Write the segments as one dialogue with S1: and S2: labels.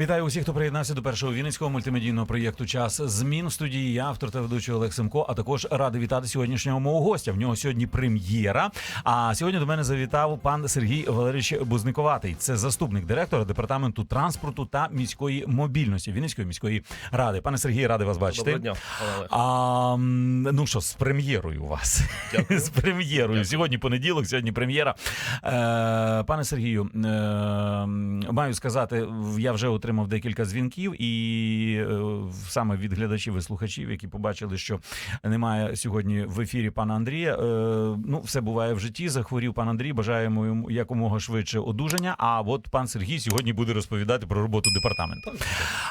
S1: Вітаю усіх, хто приєднався до першого вінницького мультимедійного проєкту Час змін в студії. Я автор та ведучий Олег Семко. А також радий вітати сьогоднішнього мого гостя. В нього сьогодні прем'єра. А сьогодні до мене завітав пан Сергій Валерійович Бузниковатий. Це заступник директора департаменту транспорту та міської мобільності Вінницької міської ради. Пане Сергій, радий вас бачити.
S2: Доброго дня, Олег.
S1: А, ну що, з прем'єрою у вас.
S2: Дякую.
S1: з прем'єрою.
S2: Дякую.
S1: Сьогодні понеділок, сьогодні прем'єра. Е, пане Сергію, е, маю сказати, я вже отримав декілька дзвінків, і е, саме від глядачів і слухачів, які побачили, що немає сьогодні в ефірі пана Андрія. Е, ну, все буває в житті. Захворів пан Андрій. Бажаємо йому якомога швидше одужання. А от пан Сергій сьогодні буде розповідати про роботу департаменту.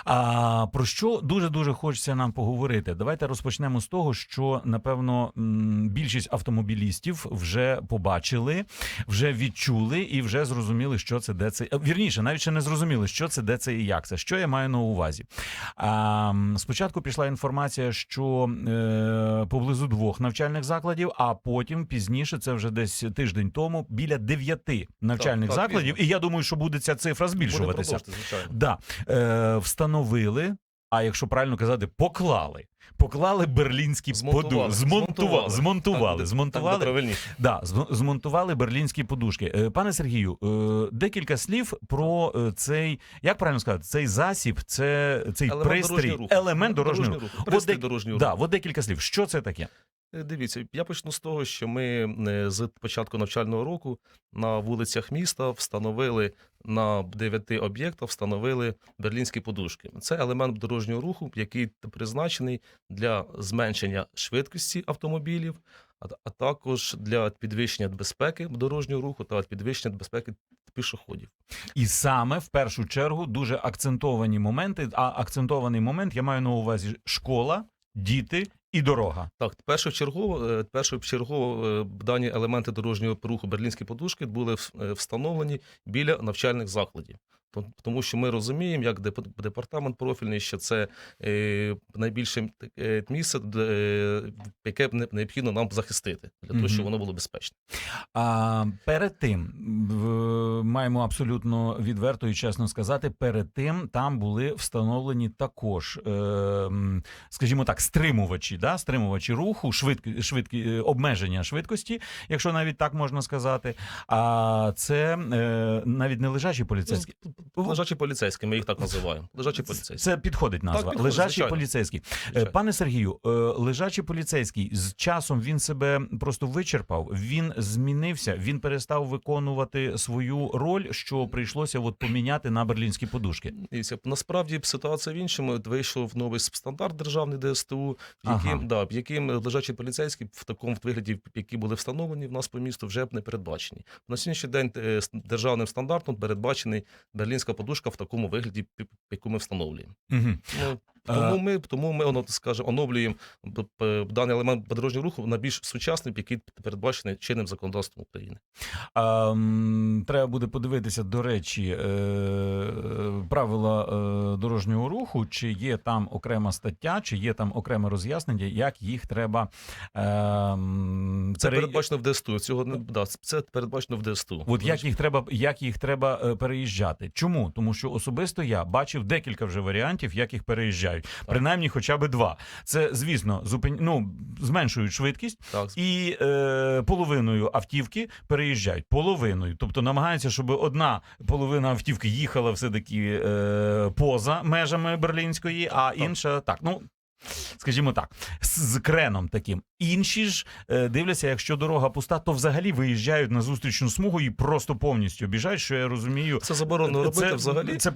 S1: А про що дуже дуже хочеться нам поговорити? Давайте розпочнемо з того, що напевно більшість автомобілістів вже побачили, вже відчули і вже зрозуміли, що це де це. е, Вірніше, навіть ще не зрозуміли, що це де це і як це. Що я маю на увазі? А, спочатку пішла інформація, що е, поблизу двох навчальних закладів, а потім пізніше, це вже десь тиждень тому, біля дев'яти навчальних
S2: так,
S1: закладів.
S2: вірно.
S1: І я думаю, що буде ця цифра збільшуватися.
S2: Буде.
S1: Да, е, встановили, а якщо правильно казати, поклали. Поклали берлінські
S2: Змонтували.
S1: подушки. Змонтували. Змонтували.
S2: Так,
S1: Змонтували.
S2: Так.
S1: Да, змонтували берлінські подушки. Е, Пане Сергію, е, декілька слів про е, цей, як правильно сказати, цей засіб, це цей
S2: Елемент
S1: пристрій,
S2: дорожнього
S1: елемент дорожнього руху. От
S2: Пристрій дорожнього
S1: Да, от декілька слів. Що це таке?
S2: Дивіться, я почну з того, що ми з початку навчального року на вулицях міста встановили на дев'яти об'єктах встановили берлінські подушки. Це елемент дорожнього руху, який призначений для зменшення швидкості автомобілів, а, також для підвищення безпеки дорожнього руху та підвищення безпеки пішоходів.
S1: І саме в першу чергу дуже акцентовані моменти. А акцентований момент я маю на увазі школа, діти і дорога.
S2: Так, першочергово, е, першочергово е, дані елементи дорожнього руху берлінські подушки були е, встановлені біля навчальних закладів. То- Тому що ми розуміємо, як деп- департамент профільний, що це найбільше місце, яке не- необхідно нам захистити для того, щоб воно було безпечне.
S1: А перед тим маємо абсолютно відверто і чесно сказати, перед тим там були встановлені також, е, скажімо так, стримувачі, да? стримувачі руху, швидкі, швидкі е, обмеження швидкості, якщо навіть так можна сказати. А це е, навіть не лежачі поліцейські.
S2: Лежачі поліцейські, ми їх так називаємо. Лежачі поліцейські.
S1: Це підходить назва.
S2: підходить,
S1: лежачі
S2: звичайно.
S1: поліцейські. Е,
S2: Звичайно.
S1: Пане Сергію, е, лежачий поліцейський з часом він себе просто вичерпав. Він змінився. Він перестав виконувати свою роль, що прийшлося от поміняти на берлінські подушки.
S2: Дивіться, насправді ситуація в іншому. Вийшов новий стандарт державний ДСТУ, в яким,
S1: Ага.
S2: да, в яким лежачі поліцейські в такому вигляді, які були встановлені в нас по місту, вже не передбачені. На сьогоднішній день е, державним стандартом передбачений берлінська подушка в такому вигляді, яку ми встановлюємо.
S1: Угу.
S2: Ну, тому ми, тому ми оно, скажімо, оновлюємо даний елемент дорожнього руху на більш сучасний, який передбачений чинним законодавством України.
S1: А, треба буде подивитися, до речі, е, правила е, дорожнього руху, чи є там окрема стаття, чи є там окреме роз'яснення, як їх треба. Е,
S2: Це
S1: пере-
S2: передбачено в ДСТУ. Цього не да, це передбачено в ДСТУ.
S1: От як їх треба, як їх треба е, переїжджати? Чому? Тому що особисто я бачив декілька вже варіантів, як їх переїжджають. Принаймні, хоча б два. Це, звісно, зупин... ну, зменшують швидкість
S2: Так,
S1: і е, половиною автівки переїжджають. Половиною. Тобто намагаються, щоб одна половина автівки їхала все-таки е, поза межами берлінської, а інша так. Ну. Скажімо так, з, з креном таким. Інші ж е, дивляться, якщо дорога пуста, то взагалі виїжджають на зустрічну смугу і просто повністю біжають. що я розумію.
S2: Це заборонено робити взагалі.
S1: Це, це,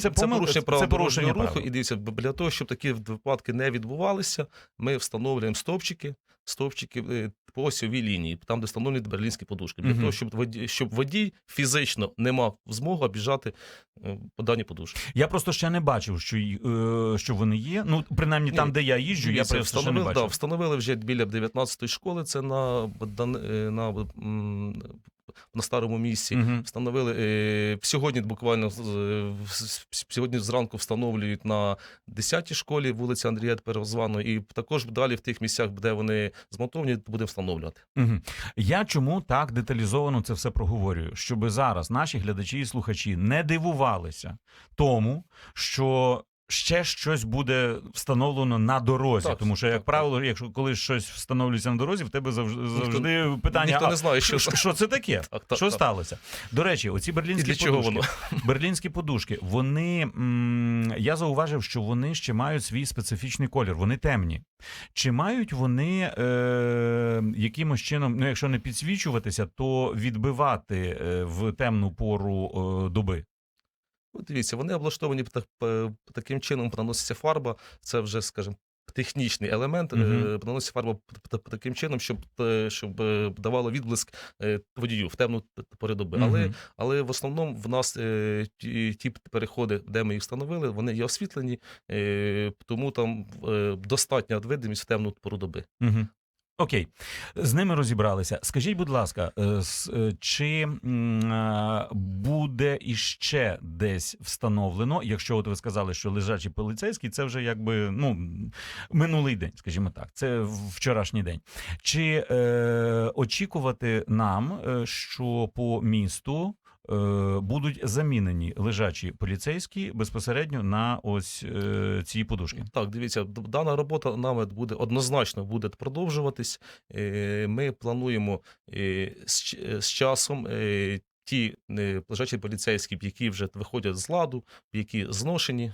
S2: Це
S1: помилка,
S2: порушення правил
S1: це порушення
S2: руху.
S1: правил.
S2: І дивіться, для того, щоб такі випадки не відбувалися, ми встановлюємо стовпчики, стовпчики е, по осьовій лінії, там, де встановлені берлінські подушки. Для
S1: Мгм.
S2: того, щоб водій, щоб водій фізично не мав змогу обіжати е, по даній подушки.
S1: Я просто ще не бачив, що, е, що вони є. Ну, принаймні
S2: Ні,
S1: там, де я їжджу, я просто ще не
S2: встановили, да, встановили вже біля 19-ї школи. Це на, е, на м, на старому місці.
S1: Мгм.
S2: Встановили е, сьогодні буквально сьогодні зранку встановлюють на 10-й школі вулиця Андрія Перезваного, і також далі в тих місцях, де вони змонтовані, будемо встановлювати.
S1: Мгм. Я чому так деталізовано це все проговорюю? Щоб зараз наші глядачі і слухачі не дивувалися тому, що. Ще щось буде встановлено на дорозі,
S2: Так,
S1: тому що, як
S2: так,
S1: правило, якщо коли щось встановлюється на дорозі, в тебе завжди, завжди питання:
S2: Ніхто не знає, що,
S1: що, що це таке?
S2: Так, так,
S1: що
S2: так.
S1: сталося? До речі, оці берлінські
S2: для чого
S1: подушки,
S2: воно.
S1: берлінські подушки, вони м, я зауважив, що вони ще мають свій специфічний колір. Вони темні. Чи мають вони е, якимось чином, ну якщо не підсвічуватися, то відбивати е, в темну пору е, доби?
S2: Ну, дивіться, вони облаштовані так- таким чином, наноситься фарба. Це вже, скажімо, технічний елемент.
S1: Мгм.
S2: Е, Наноситься фарба таким чином, щоб, щоб е, давало відблиск е, водію в темну т- пору доби. Але, але в основному в нас ті, переходи, де ми їх встановили, вони є освітлені, тому там достатня видимість в темну пору доби.
S1: Угу. Окей, з ними розібралися. Скажіть, будь ласка, е, е, чи е, буде іще десь встановлено, якщо от ви сказали, що лежачий поліцейський, це вже якби ну минулий день, скажімо так, це вчорашній день. Чи е, очікувати нам, що по місту? Е, Будуть замінені лежачі поліцейські безпосередньо на ось е, ці подушки.
S2: Так, дивіться, дана робота нами буде однозначно буде продовжуватись. Е, Ми плануємо з часом. Ті лежачі поліцейські, які вже виходять з ладу, які зношені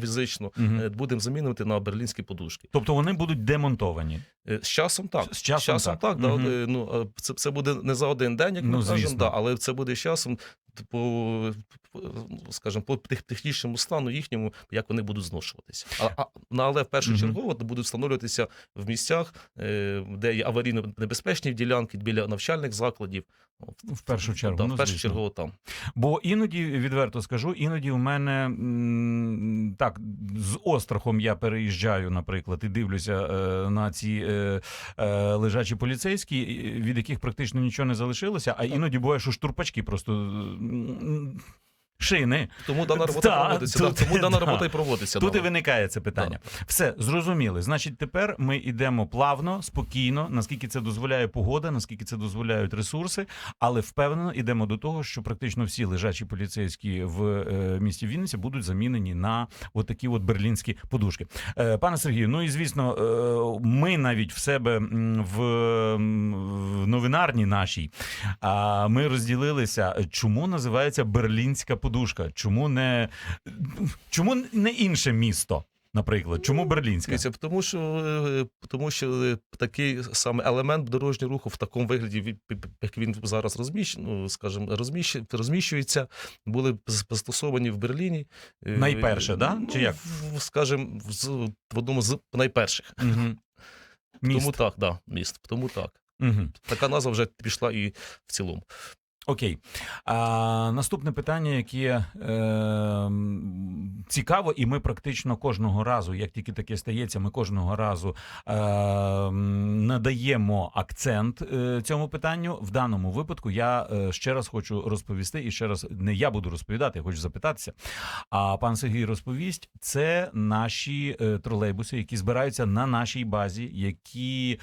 S2: фізично, е, будемо замінювати на берлінські подушки.
S1: Тобто вони будуть демонтовані.
S2: Е, З часом так.
S1: З часом так.
S2: так. да, е, ну, це, це буде не за один день, як ми
S1: Ну,
S2: кажемо,
S1: звісно.
S2: да, але це буде з часом по, по, скажімо, по тех- технічному стану їхньому, як вони будуть зношуватися. А, а, ну, але в першу чергу будуть встановлюватися в місцях, де є аварійно небезпечні ділянки біля навчальних закладів.
S1: В першу чергу,
S2: Да,
S1: ну,
S2: в першу чергу там.
S1: Бо іноді, відверто скажу, іноді в мене так з острахом я переїжджаю, наприклад, і дивлюся е, на ці е, е, лежачі поліцейські, від яких практично нічого не залишилося. А іноді буває, що штурпачки просто шини.
S2: Тому дана робота
S1: Да,
S2: проводиться.
S1: тут-
S2: да, тому дана
S1: да.
S2: робота і проводиться.
S1: Тут і виникає це питання. Все зрозуміли. Значить, тепер ми йдемо плавно, спокійно, наскільки це дозволяє погода, наскільки це дозволяють ресурси, але впевнено йдемо до того, що практично всі лежачі поліцейські в е, місті Вінниці будуть замінені на отакі от берлінські подушки. Е, пане Сергію, ну і звісно, е, ми навіть в себе в, в новинарній нашій. А ми розділилися, чому називається берлінська подушка? Чому не чому не інше місто? Наприклад, чому берлінська?
S2: Тому що, е, тому що е, такий саме елемент дорожнього руху в такому вигляді, як він зараз розміщ, ну, скажімо, розміщ, розміщується, були застосовані в Берліні. Е,
S1: Найперше, да?
S2: ну,
S1: Чи як?
S2: в- Скажімо, в одному з найперших.
S1: Угу. Міст.
S2: Тому так, да, міст. Тому так.
S1: Угу.
S2: Така назва вже пішла і в цілому.
S1: Окей. А, наступне питання, яке е, цікаво, і ми практично кожного разу, як тільки таке стається, ми кожного разу е, надаємо акцент е, цьому питанню. В даному випадку я е, ще раз хочу розповісти, і ще раз не я буду розповідати, я хочу запитатися. А пан Сергій розповість: це наші е, тролейбуси, які збираються на нашій базі, які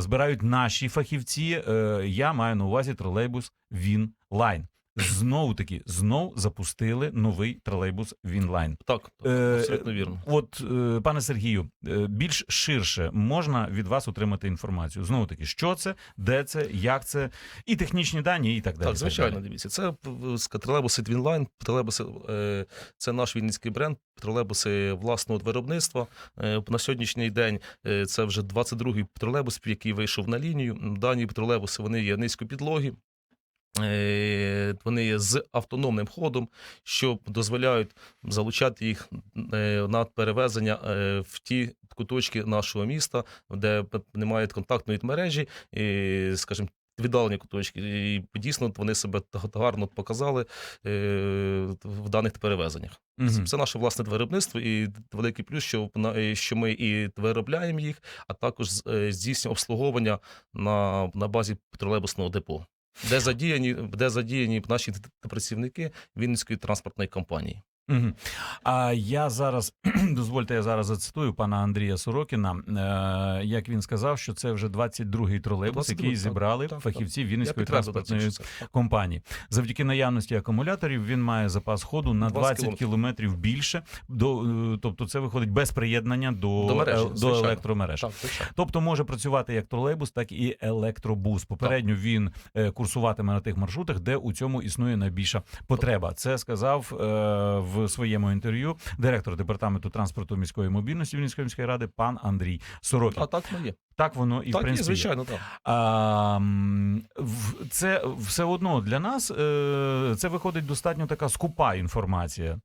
S1: збирають наші фахівці. Е, я маю на увазі тролейбус Вінлайн. Знову таки, знов запустили новий тролейбус Вінлайн.
S2: Так,
S1: Е,
S2: абсолютно вірно.
S1: От, е, пане Сергію, е, більш ширше можна від вас отримати інформацію. Знову таки, що це, де це, як це, і технічні дані, і так далі.
S2: Так, звичайно, дивіться. Це тролейбуси Twinline, тролейбуси е, це наш вінницький бренд, тролейбуси власного виробництва. Е, На сьогоднішній день е, це вже 22-й тролейбус, який вийшов на лінію. Дані тролейбуси вони є низькопідлогі. Е, Вони з автономним ходом, що дозволяють залучати їх е, на перевезення е, в ті куточки нашого міста, де немає контактної мережі, і, скажімо, віддалені куточки. І дійсно вони себе гарно показали в даних перевезеннях.
S1: Мгм.
S2: Це наше власне виробництво, і великий плюс, що, що ми і виробляємо їх, а також здійснюємо обслуговування на, на базі тролейбусного депо. Де задіяні, де задіяні наші працівники Вінницької транспортної компанії.
S1: А я зараз дозвольте, я зараз зацитую пана Андрія Сорокіна. Е, як він сказав, що це вже 22-й тролейбус,
S2: 22-й,
S1: який
S2: так,
S1: зібрали
S2: так,
S1: фахівці
S2: Я
S1: Вінницької транспортної компанії. Завдяки наявності акумуляторів він має запас ходу на
S2: 20
S1: 20 кілометрів більше. До е, тобто, це виходить без приєднання до,
S2: До мережі,
S1: до електромереж.
S2: Так.
S1: Тобто може працювати як тролейбус, так і електробус. Попередньо він е, курсуватиме на тих маршрутах, де у цьому існує найбільша потреба. Це сказав е, в своєму інтерв'ю директор департаменту транспорту міської мобільності Вінницької міської ради пан Андрій Сорокін.
S2: А так воно є.
S1: Так воно і в
S2: так, є,
S1: принципі. є.
S2: звичайно, так.
S1: А, це все одно для нас е, це виходить достатньо така скупа інформація.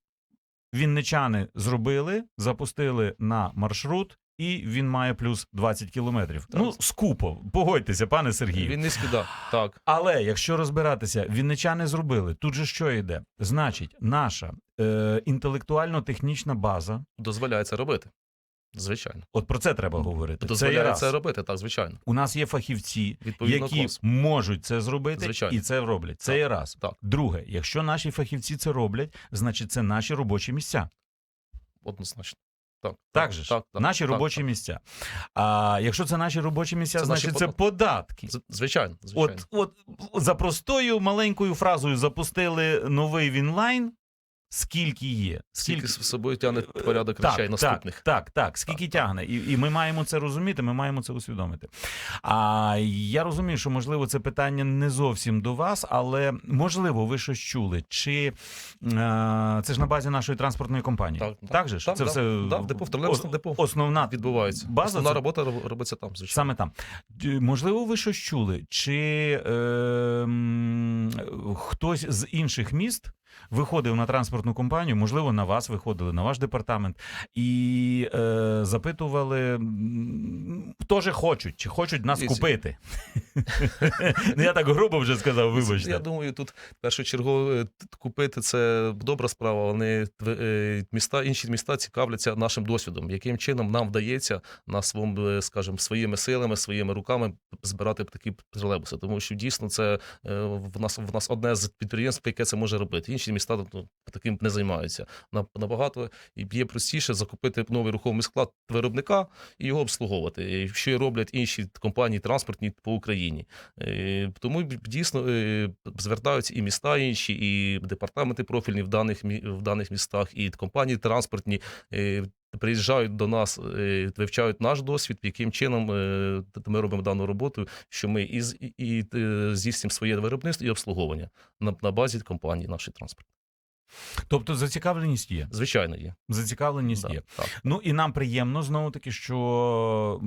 S1: Вінничани зробили, запустили на маршрут, і він має плюс 20 кілометрів.
S2: Так.
S1: Ну, скупо, погодьтеся, пане Сергію.
S2: Він низький, да. так.
S1: Але якщо розбиратися, вінничани зробили. Тут же що йде? Значить, наша е, інтелектуально-технічна база.
S2: Дозволяє це робити. Звичайно.
S1: От про це треба говорити. Це
S2: Дозволяє
S1: раз.
S2: це робити, так, звичайно.
S1: У нас є фахівці,
S2: Відповідно,
S1: які
S2: клас.
S1: можуть це зробити
S2: Звичайно.
S1: і це роблять. Це
S2: Так,
S1: є раз.
S2: так.
S1: Друге, якщо наші фахівці це роблять, значить це наші робочі місця.
S2: Однозначно. Так,
S1: Так же ж, наші
S2: так,
S1: робочі
S2: так.
S1: місця. А якщо це наші робочі місця,
S2: Це наші
S1: значить це
S2: податки.
S1: податки.
S2: Звичайно, звичайно.
S1: От, от за простою маленькою фразою запустили новий Вінлайн. Скільки є?
S2: Скільки з собою тягне порядок
S1: так,
S2: речей наступних.
S1: Так, так, так. Скільки
S2: Так,
S1: тягне, і, і ми маємо це розуміти, ми маємо це усвідомити. А я розумію, що можливо це питання не зовсім до вас, але можливо, ви щось чули. Чи е, це ж на базі нашої транспортної компанії?
S2: Так,
S1: так,
S2: так,
S1: же ж?
S2: так,
S1: це
S2: да,
S1: все
S2: да, в депо, в депо.
S1: Основна
S2: Відбувається.
S1: база
S2: Основна
S1: це-
S2: робота робиться там, звичайно.
S1: Саме там. Можливо, ви щось чули? Чи е, хтось з інших міст виходив на транспортну компанію, можливо, на вас виходили, на ваш департамент, і е, запитували, теж хочуть, чи хочуть нас
S2: Дивіться.
S1: купити? Я так грубо вже сказав, вибачте.
S2: Я думаю, тут першочергово е, купити це добра справа. Вони е, міста, інші міста цікавляться нашим досвідом, яким чином нам вдається на своєму, е, скажімо, своїми силами, своїми руками збирати такі тролейбуси. Тому що дійсно це в нас в нас одне з підприємств, яке це може робити. Інші міста ну, таким не займаються. На- Набагато є простіше закупити новий рухомий склад виробника і його обслуговувати, що і роблять інші компанії транспортні по Україні. Е, Тому дійсно е, звертаються і міста інші, і департаменти профільні в даних в даних містах, і компанії транспортні. е, Приїжджають до нас, вивчають наш досвід, яким чином ми робимо дану роботу, що ми і, і, і здійснюємо своє виробництво і обслуговування на, на базі компанії нашої транспорт.
S1: Тобто зацікавленість є.
S2: Звичайно, є.
S1: Зацікавленість
S2: Да,
S1: є.
S2: так.
S1: Ну і нам приємно знову таки, що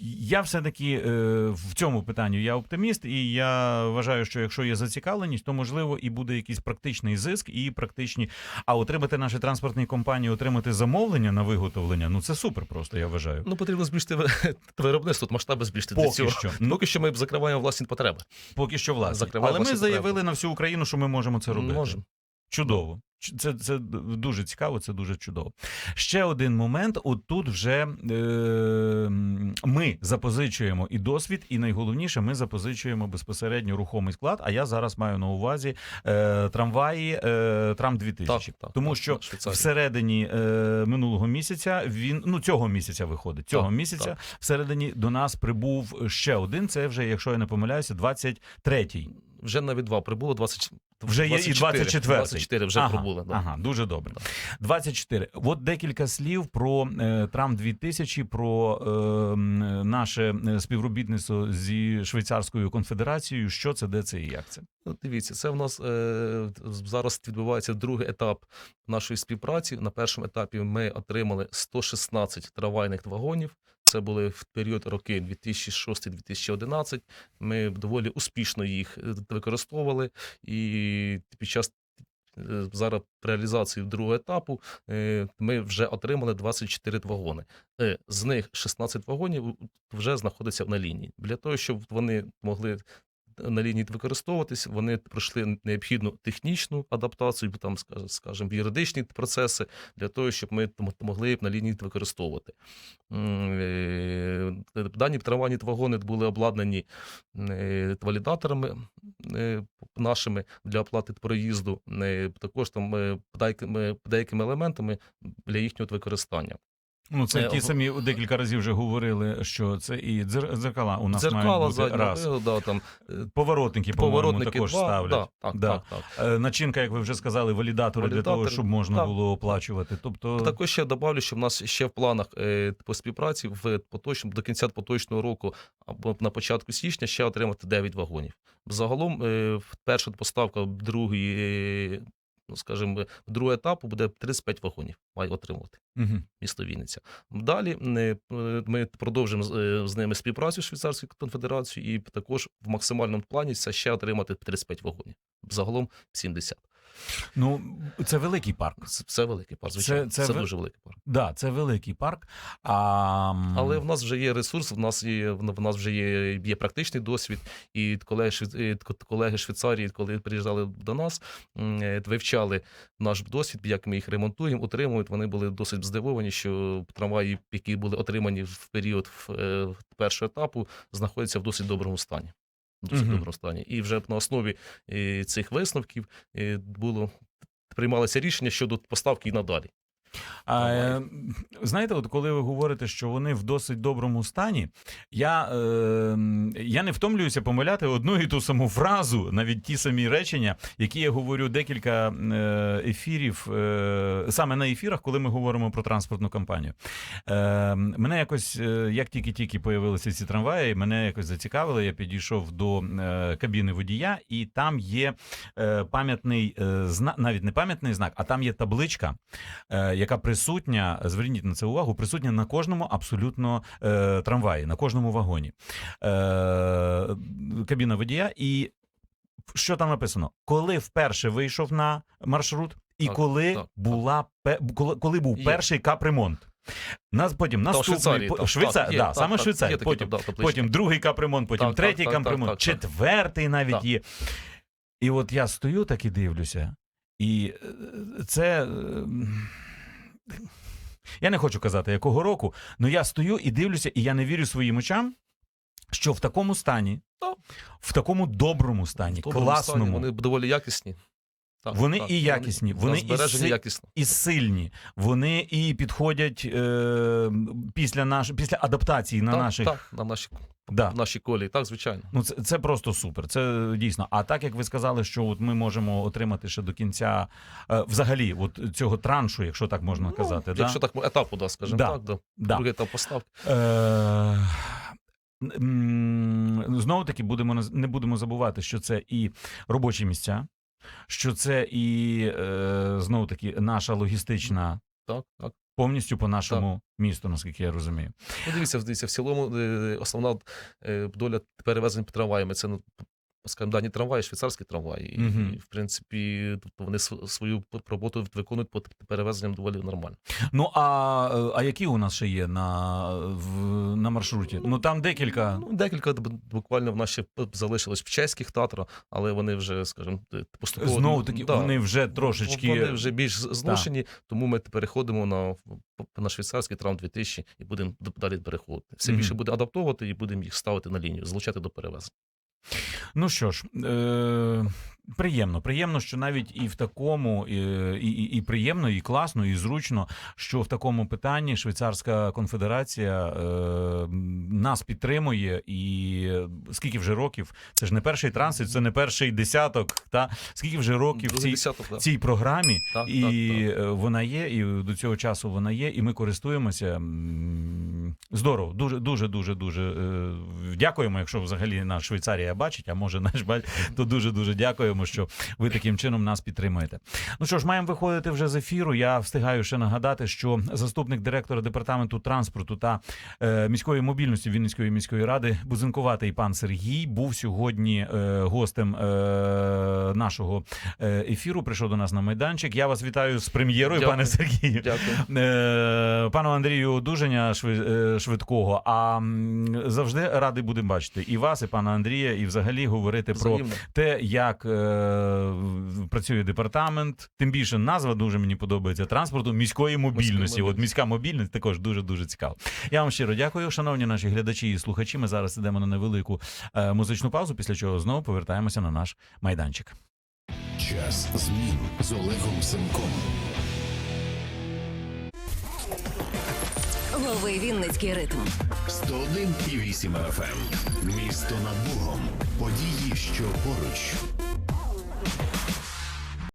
S1: я все-таки е, в цьому питанні я оптиміст, і я вважаю, що якщо є зацікавленість, то можливо і буде якийсь практичний зиск, і практичні. А отримати наші транспортні компанії, отримати замовлення на виготовлення, ну це супер просто, я вважаю.
S2: Ну, потрібно збільшити виробництво, масштаби збільшити для
S1: Поки
S2: цього.
S1: що. Ну,
S2: Поки що ми закриваємо власні потреби.
S1: поки що власне.
S2: закриває
S1: Але ми заявили
S2: потреби.
S1: на всю Україну, що ми можемо це робити.
S2: Можемо.
S1: Чудово. Це, це дуже цікаво, це дуже чудово. Ще один момент. От тут вже е, ми запозичуємо і досвід, і найголовніше, ми запозичуємо безпосередньо рухомий склад. А я зараз маю на увазі е, трамваї е, Трам 2000.
S2: Так, так,
S1: Тому
S2: так,
S1: що
S2: так,
S1: всередині е, минулого місяця він ну цього місяця виходить. Цього
S2: Так,
S1: місяця
S2: так.
S1: всередині до нас прибув ще один. Це вже, якщо я не помиляюся, 23-й.
S2: Вже навіть два прибуло 20,
S1: Вже є і 24-й.
S2: 24 вже
S1: ага,
S2: прибули. Да.
S1: Ага, дуже добре. 24. От декілька слів про е, Трам 2000, про е, наше співробітництво зі Швейцарською конфедерацією. Що це, де це і як це?
S2: Ну, дивіться, це в нас е, зараз відбувається другий етап нашої співпраці. На першому етапі ми отримали 116 трамвайних вагонів. Це були в період роки 2006-2011. Ми доволі успішно їх е, використовували, і під час е, зараз реалізації другого етапу е, ми вже отримали 24 вагони. З них 16 вагонів вже знаходяться на лінії. Для того, щоб вони могли на лінії використовуватись, вони пройшли необхідну технічну адаптацію, там, скажімо, юридичні процеси для того, щоб ми могли на лінії використовувати. Е, Дані трамвайні вагони були обладнані е, валідаторами е, нашими для оплати проїзду, також там деякими елементами для їхнього використання.
S1: Ну, це
S2: Е,
S1: ті самі декілька разів вже говорили, що це і дзер- дзеркала у нас
S2: Дзеркала
S1: мають бути
S2: заднього
S1: раз.
S2: да, там, е,
S1: Поворотники, по-моєму, також
S2: два,
S1: ставлять.
S2: Да, так,
S1: Да.
S2: так, так.
S1: Е, Начинка, як ви вже сказали, валідатори, для того, щоб можна
S2: так.
S1: було оплачувати. Тобто,
S2: Також ще добавлю, що в нас ще в планах по співпраці в поточному до кінця поточного року або на початку січня ще отримати 9 вагонів. Загалом перша поставка другої, ну скажімо, другого етапу буде 35 вагонів. Має отримувати
S1: угу.
S2: місто Вінниця. Далі е, е, ми продовжимо з, е, з ними співпрацю з Швейцарською конфедерацією і також в максимальному плані це ще отримати 35 вагонів. Загалом 70.
S1: Ну це великий парк.
S2: Це, це великий парк, звичайно.
S1: це
S2: Це,
S1: ви-
S2: дуже великий парк.
S1: Да, це великий парк. А,
S2: Але в нас вже є ресурс, в нас є в нас вже є, є практичний досвід. І колеги колеги Швейцарії, коли приїжджали до нас, е, вивчали наш досвід, як ми їх ремонтуємо, утримують. Вони були досить здивовані, що трамваї, які були отримані в період е, першого етапу, знаходяться в досить доброму стані. Досить
S1: Мгм.
S2: доброму стані. І вже на основі е, цих висновків е, було приймалося рішення щодо поставки і надалі.
S1: А, е, знаєте, от коли ви говорите, що вони в досить доброму стані, я, е, я не втомлююся помиляти одну і ту саму фразу, навіть ті самі речення, які я говорю декілька е, ефірів, е, саме на ефірах, коли ми говоримо про транспортну компанію. Е, мене якось, е, як тільки-тільки появилися ці трамваї, мене якось зацікавило. Я підійшов до кабіни водія, і там є пам'ятний знак, навіть не пам'ятний знак, а там є табличка яка присутня, зверніть на це увагу, присутня на кожному абсолютно е, трамваї, на кожному вагоні. Е, кабіна водія. І що там написано? Коли вперше вийшов на маршрут, і
S2: Так,
S1: коли
S2: так,
S1: була пе- коли, коли був
S2: Є.
S1: перший капремонт. Нас потім наступний
S2: Швейцарії,
S1: по-
S2: так,
S1: Швейцар,
S2: так, є,
S1: да,
S2: так,
S1: саме
S2: так,
S1: Швейцарія.
S2: є такі,
S1: Потім, потім другий капремонт, потім
S2: Так,
S1: третій
S2: так, так,
S1: капремонт,
S2: так, так, так.
S1: четвертий навіть
S2: Так.
S1: є. І от я стою так і дивлюся, і е, це. Я не хочу казати, якого року, але я стою і дивлюся, і я не вірю своїм очам, що в такому стані, в такому доброму стані,
S2: В доброму
S1: класному,
S2: стані, Вони доволі якісні. Так,
S1: Вони
S2: так,
S1: і якісні, вони і
S2: якісно.
S1: і сильні, вони і підходять е, після наш, після адаптації на
S2: так,
S1: наших.
S2: так, на наші,
S1: Да.
S2: наші колії, так, звичайно.
S1: Ну, це, це просто супер. Це дійсно. А так як ви сказали, що от ми можемо отримати ще до кінця е, взагалі, от цього траншу, якщо так можна
S2: Ну,
S1: казати,
S2: Якщо
S1: да?
S2: так, етапу, да, скажімо
S1: Да.
S2: так, да.
S1: Да.
S2: другий етап поставки.
S1: Е, Знову таки будемо не будемо забувати, що це і робочі місця, що це і е, знову таки наша логістична
S2: Так, так.
S1: повністю по нашому місту, наскільки я розумію.
S2: Ну, дивіться, дивіться, в цілому е, основна е, доля перевезень трамваями це ну, дані трамваї, швейцарські трамваї. І, в принципі, тобто вони св- свою роботу виконують по перевезенням доволі нормально.
S1: Ну а, е, а які у нас ще є на, в, на маршруті? Ну там декілька.
S2: Ну, декілька буквально в нас ще залишилось в чеських татра, але вони вже, скажімо, поступово
S1: Знову таки,
S2: да,
S1: вони вже трошечки.
S2: Вони вже більш зношені, тому ми переходимо на, на швейцарський трам 2000 і будемо далі переходити. Все
S1: Мгм.
S2: більше буде адаптовувати і будемо їх ставити на лінію, злучати до перевезень.
S1: Ну що ж, е, приємно. Приємно, що навіть і в такому, і, і, і приємно, і класно, і зручно, що в такому питанні Швейцарська конфедерація е, нас підтримує. І скільки вже років? Це ж не перший транзит, це не перший десяток. Та скільки вже років цій,
S2: десяток, да.
S1: цій програмі,
S2: Так,
S1: і
S2: так,
S1: е, вона є, і до цього часу вона є, і ми користуємося. Здорово, дуже, дуже, дуже, дуже е, дякуємо, якщо взагалі нас Швейцарія бачить, а може наш бачить, то дуже дуже дякуємо, що ви таким чином нас підтримуєте. Ну що ж, маємо виходити вже з ефіру. Я встигаю ще нагадати, що заступник директора департаменту транспорту та е, міської мобільності Вінницької міської ради Бузинкуватий пан Сергій був сьогодні е, гостем е, нашого е, ефіру. Прийшов до нас на майданчик. Я вас вітаю з прем'єрою, пане Сергію.
S2: Дякую.
S1: Е, Пану Андрію одужання е, швидкого. А завжди радий будемо бачити і вас, і пана Андрія, і взагалі говорити про те, як е, працює департамент. Тим більше назва дуже мені подобається транспорту міської мобільності. От міська мобільність також дуже дуже цікаво. Я вам щиро дякую, шановні наші глядачі і слухачі. Ми зараз ідемо на невелику е, музичну паузу, після чого знову повертаємося на наш майданчик.
S3: Час змін з Олегом Семком.
S4: Лови Вінницький ритм.
S3: 101,8 FM. Місто над Богом. Події, що поруч. Thank you.